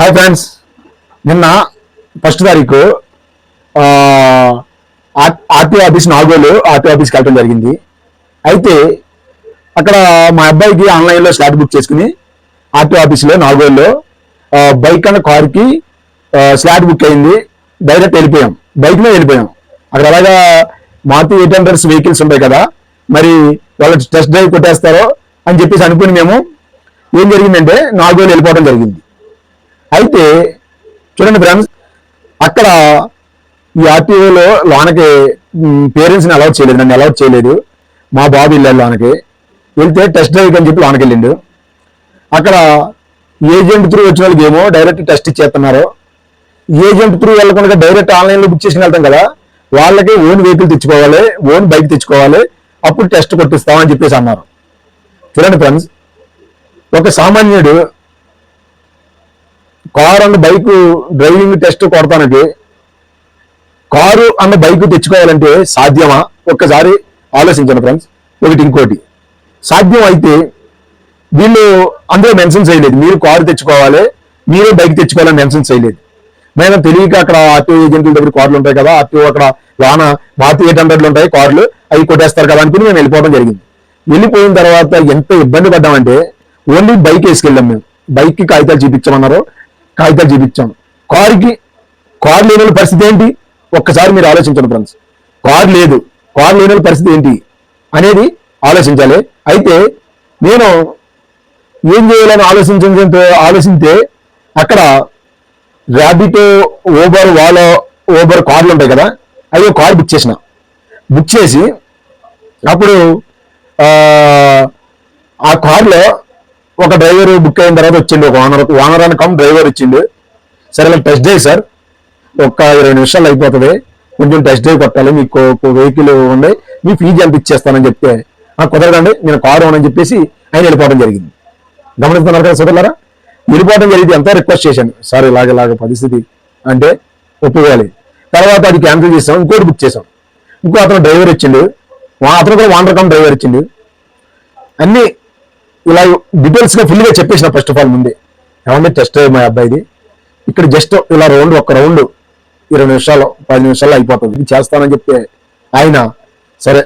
Hi friends నిన్న first తారీఖు RT office Nagole RT ఆఫీస్కి వెళ్ళడం జరిగింది. అయితే అక్కడ మా అబ్బాయికి ఆన్లైన్లో స్లాట్ బుక్ చేసుకుని ఆర్టీ ఆఫీస్లో నాగోల్లో బైక్ అన్న కార్కి స్లాట్ బుక్ అయింది. డైరెక్ట్ వెళ్ళిపోయాం. బైక్లో వెళ్ళిపోయాం. అక్కడ అలాగా మారుతి ఎయిట్ హండ్రెడ్స్ వెహికల్స్ ఉంటాయి కదా మరి వాళ్ళకి టెస్ట్ డ్రైవ్ కొట్టేస్తారో అని చెప్పేసి అనుకుని మేము ఏం జరిగిందంటే నాగోలు వెళ్ళిపోవడం జరిగింది. అయితే చూడండి ఫ్రెండ్స్ అక్కడ ఈ ఆర్టీఓలో లోనకి పేరెంట్స్ని అలౌట్ చేయలేదు నన్ను అలౌట్ చేయలేదు. మా బాబు వెళ్ళాడు లోనకి. వెళ్తే టెస్ట్ డ్రైవ్ అని చెప్పి లోనకి వెళ్ళిండు. అక్కడ ఏజెంట్ త్రూ వచ్చిన వాళ్ళకి ఏమో డైరెక్ట్ టెస్ట్ ఇచ్చేస్తున్నారు. ఏజెంట్ త్రూ వెళ్ళకుండా డైరెక్ట్ ఆన్లైన్లో బుక్ చేసుకుని వెళ్తాం కదా వాళ్ళకి ఓన్ వెహికల్ తెచ్చుకోవాలి ఓన్ బైక్ తెచ్చుకోవాలి అప్పుడు టెస్ట్ కొట్టిస్తామని చెప్పేసి అన్నారు. చూడండి ఫ్రెండ్స్ ఒక సామాన్యుడు car and bike driving test కొడతానికి. Car అన్న బైక్ తెచ్చుకోవాలంటే సాధ్యమా? ఒక్కసారి ఆలోచించండి ఫ్రెండ్స్. ఒకటి ఇంకోటి. సాధ్యం అయితే వీళ్ళు అందులో మెన్షన్ చేయలేదు. మీరు కారు తెచ్చుకోవాలి మీరే బైక్ తెచ్చుకోవాలని మెన్షన్ చేయలేదు. మేము తెలియక అక్కడ ఆర్టీఓ ఏజెంట్ల దగ్గర కార్లు ఉంటాయి కదా ఆర్టీఓ అక్కడ వాన మారుతి ఎయిట్ హండ్రెడ్లు ఉంటాయి కార్లు అవి కొట్టేస్తారు కదా అనుకుని మేము వెళ్ళిపోవడం జరిగింది. వెళ్ళిపోయిన తర్వాత ఎంత ఇబ్బంది పడ్డామంటే ఓన్లీ బైక్ వేసుకెళ్ళాం మేము. బైక్కి కాగితాలు చూపించమన్నారు కాగితాలు చూపించాం కారుకి కారు లేని పరిస్థితి ఏంటి? ఒక్కసారి మీరు ఆలోచించండి ఫ్రెండ్స్. కారు లేదు కారు లేని పరిస్థితి ఏంటి అనేది ఆలోచించాలి. అయితే నేను ఏం చేయాలని ఆలోచించే ఆలోచిస్తే అక్కడ ర్యాబిటో ఓబర్ వాలో ఓబర్ కార్లు ఉంటాయి కదా అవి కార్ బుక్ చేసిన. బుక్ చేసి అప్పుడు ఆ కార్లో ఒక డ్రైవర్ బుక్ అయిన తర్వాత వచ్చిండు ఒక ఓనర్ ఓనర్ అని కమ్ డ్రైవర్ వచ్చిండు సరే టెస్ట్ డ్రైవ్ సార్. ఒక ఇరవై నిమిషాలు అయిపోతుంది. కొంచెం టెస్ట్ డ్రైవ్ కొట్టాలి మీకు వెహికల్ ఉంది మీ ఫీజు ఎంత ఇచ్చేస్తానని చెప్తే ఆ కుదరదండి నేను కారు అని చెప్పేసి ఆయన వెళ్ళిపోవడం జరిగింది. గమనిస్తున్నారు కదా సోదరులారా? వెళ్ళిపోవడం జరిగింది ఎంతో రిక్వెస్ట్ చేశాను. సార్ ఇలాగ ఇలాగ పరిస్థితి అంటే ఒప్పుకోవాలి. తర్వాత అది క్యాన్సిల్ చేసాం ఇంకోటి బుక్ చేసాం. ఇంకో అతను డ్రైవర్ ఇచ్చిండు. అతను కూడా వాండర్ కమ్ డ్రైవర్ ఇచ్చిండు. అన్ని ఇలా డీటెయిల్స్గా ఫుల్గా చెప్పేసిన ఫస్ట్ ఆఫ్ ఆల్ ముందే. ఏమంటే టెస్ట్ మా అబ్బాయిది? ఇక్కడ జస్ట్ ఇలా రౌండ్ ఒక రౌండ్ ఇరవై నిమిషాలు పది నిమిషాలు అయిపోతుంది. ఇది చేస్తానని చెప్తే ఆయన సరే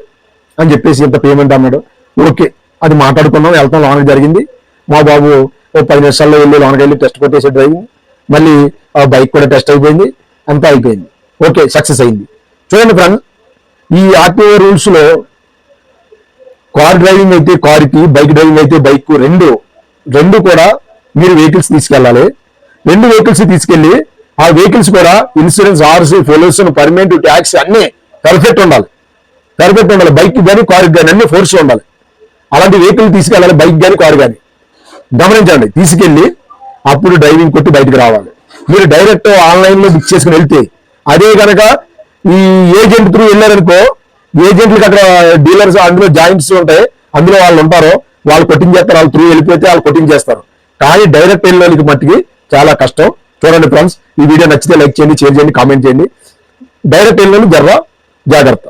అని చెప్పేసి ఇంత పేమెంట్ అన్నాడు. ఓకే అది మాట్లాడుకున్నాం వెళ్తాం లోనకి జరిగింది. మా బాబు ఓ పది నిమిషాల్లో వెళ్ళి లోనకి వెళ్ళి టెస్ట్ కొట్టేసి డ్రైవింగ్. మళ్ళీ ఆ బైక్ కూడా టెస్ట్ అయిపోయింది అంతా అయిపోయింది. ఓకే సక్సెస్ అయింది. చూడండి ఫ్రెండ్ ఈ ఆర్టీఓ రూల్స్లో కార్ డ్రైవింగ్ అయితే కార్కి బైక్ డ్రైవింగ్ అయితే బైక్ రెండు రెండు కూడా మీరు వెహికల్స్ తీసుకెళ్ళాలి. రెండు వెహికల్స్ తీసుకెళ్ళి ఆ వెహికల్స్ కూడా insurance RC pollution permanent tax అన్ని పర్ఫెక్ట్ ఉండాలి. పర్ఫెక్ట్ ఉండాలి. బైక్ కానీ కారు కానీ అన్ని ఫోర్స్ ఉండాలి. అలాంటి వెహికల్ తీసుకెళ్ళాలి బైక్ కానీ కారు కానీ గమనించండి తీసుకెళ్ళి అప్పుడు డ్రైవింగ్ కొట్టి బయటకు రావాలి. మీరు డైరెక్ట్ ఆన్లైన్లో బుక్ చేసుకుని వెళ్తే అదే కనుక ఈ ఏజెంట్ త్రూ వెళ్ళారనుకో ఏజెంట్లు అక్కడ డీలర్స్ అందులో జాయింట్స్ ఉంటాయి. అందులో వాళ్ళు ఉంటారు. వాళ్ళు కొట్టింగ్ చేస్తారు. వాళ్ళు త్రూ వెళ్ళిపోతే వాళ్ళు కొట్టింగ్ చేస్తారు. కానీ డైరెక్ట్ వెళ్ళడానికి మట్టికి చాలా కష్టం. చూడండి ఫ్రెండ్స్ ఈ వీడియో నచ్చితే లైక్ చేయండి షేర్ చేయండి కామెంట్ చేయండి. డైరెక్ట్ వెళ్ళిన జర్ర జాగ్రత్త.